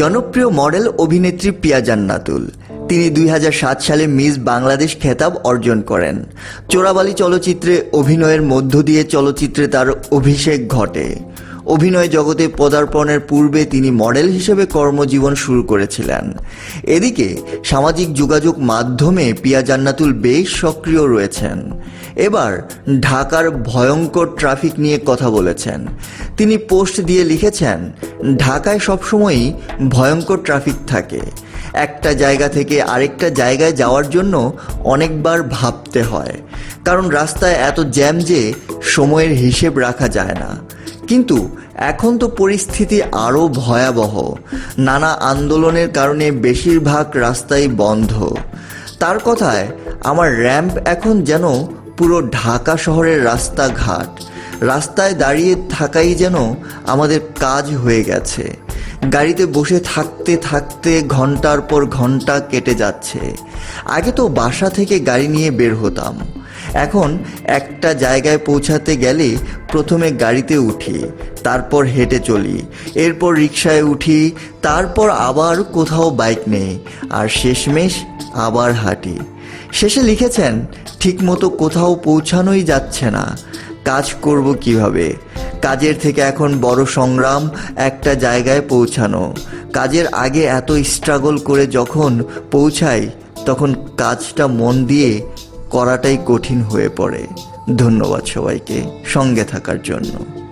জনপ্রিয় মডেল অভিনেত্রী পিয়া জান্নাতুল। তিনি দুই হাজার সাত সালে মিস বাংলাদেশ খেতাব অর্জন করেন। চোরাবালি চলচ্চিত্রে অভিনয়ের মধ্য দিয়ে চলচ্চিত্রে তার অভিষেক ঘটে। অভিনয় জগতে পদার্পণের পূর্বে তিনি মডেল হিসেবে কর্মজীবন শুরু করেছিলেন। এদিকে সামাজিক যোগাযোগ মাধ্যমে পিয়া জান্নাতুল বেশ সক্রিয় রয়েছেন। এবার ঢাকার ভয়ঙ্কর ট্রাফিক নিয়ে কথা বলেছেন। তিনি পোস্ট দিয়ে লিখেছেন, ঢাকায় সবসময়ই ভয়ঙ্কর ট্রাফিক থাকে। একটা জায়গা থেকে আরেকটা জায়গায় যাওয়ার জন্য অনেকবার ভাবতে হয়। কারণ রাস্তায় এত জ্যাম যে সময়ের হিসেব রাখা যায় না। কিন্তু এখন তো পরিস্থিতি আরও ভয়াবহ। নানা আন্দোলনের কারণে বেশিরভাগ রাস্তাই বন্ধ। তার কথায়, আমার র্যাম্প এখন যেন পুরো ঢাকা শহরের রাস্তাঘাট। রাস্তায় দাঁড়িয়ে থাকাই যেন আমাদের কাজ হয়ে গেছে। গাড়িতে বসে থাকতে থাকতে ঘণ্টার পর ঘণ্টা কেটে যাচ্ছে। আগে তো বাসা থেকে গাড়ি নিয়ে বের হতাম। এখন একটা জায়গায় পৌঁছাতে গেলে প্রথমে গাড়িতে উঠি, তারপর হেঁটে চলি, এরপর রিক্সায় উঠি, তারপর আবার কোথাও বাইক নেই, আর শেষমেশ আবার হাঁটি। শেষে লিখেছেন, ঠিকমতো কোথাও পৌঁছানোই যাচ্ছে না, কাজ করব কীভাবে? কাজের থেকে এখন বড় সংগ্রাম, একটা জায়গায় পৌঁছানো। কাজের আগে এত স্ট্রাগল করে যখন পৌঁছাই, তখন কাজটা মন দিয়ে করাটাই কঠিন হয়ে পড়ে। ধন্যবাদ সবাইকে সঙ্গে থাকার জন্য।